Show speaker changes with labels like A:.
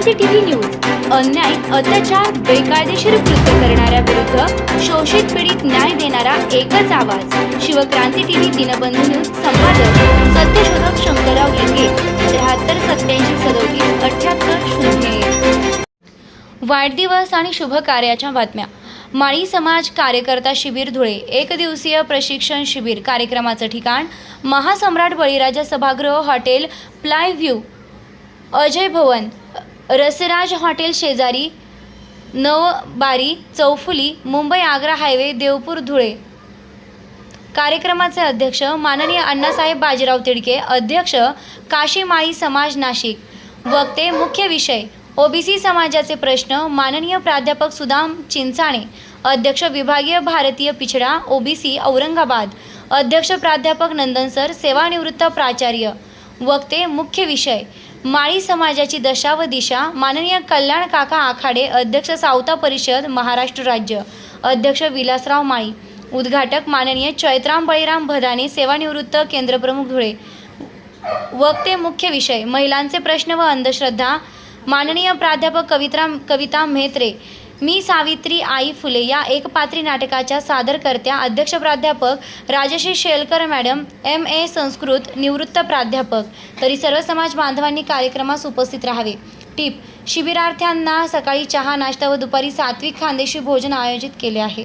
A: CCTV news. अन्याय अत्याचार बेकायदेशीर कृत्य करणाऱ्या विरुद्ध शोषित पीडित न्याय देणारा एकच आवाज. शिवक्रांती टीव्ही दिनबंधू न्यूज संपादक सत्यशोधक शंकरराव लिंगे त्र्याहत्तर सत्याऐंशी सदोतीस अठ्याहत्तर शून्य वाढदिवस आणि शुभ कार्याच्या बातम्या. माळी समाज कार्यकर्ता शिबिर धुळे एक दिवसीय प्रशिक्षण शिबिर कार्यक्रमाचं ठिकाण Mahasamrat Baliraja Sabhagruh hotel ply view Ajay Bhavan Rasraj hotel शेजारी नवबारी चौफुली मुंबई आग्रा हायवे देवपूर धुळे. कार्यक्रमाचे अध्यक्ष माननीय अण्णासाहेब बाजीराव तिडके अध्यक्ष काशी माळी समाज नाशिक. वक्ते मुख्य विषय ओबीसी समाजाचे प्रश्न माननीय प्राध्यापक सुदाम चिंचाणे अध्यक्ष विभागीय भारतीय पिछडा ओबीसी औरंगाबाद. अध्यक्ष प्राध्यापक नंदन सर सेवानिवृत्त प्राचार्य. वक्ते मुख्य विषय माळी समाजाची दशा व दिशा माननीय कल्याण काका आखाडे अध्यक्ष सावता परिषद महाराष्ट्र राज्य. अध्यक्ष विलासराव माळी. उद्घाटक माननीय चैत्राम बळीराम भदाने सेवानिवृत्त केंद्रप्रमुख धुळे वक्ते मुख्य विषय महिलांचे प्रश्न व अंधश्रद्धा. माननीय प्राध्यापक कविता कविता म्हेत्रे. मी सावित्री आई फुले या एकपात्री नाटकाच्या सादरकर्त्या अध्यक्ष प्राध्यापक Rajashree Shelkar madam M A Sanskrit निवृत्त प्राध्यापक. तरी सर्व समाज बांधवांनी कार्यक्रमास उपस्थित राहावे. टीप शिबिरार्थ्यांना सकाळी चहा नाश्ता व दुपारी सात्विक खानदेशी भोजन आयोजित केले आहे.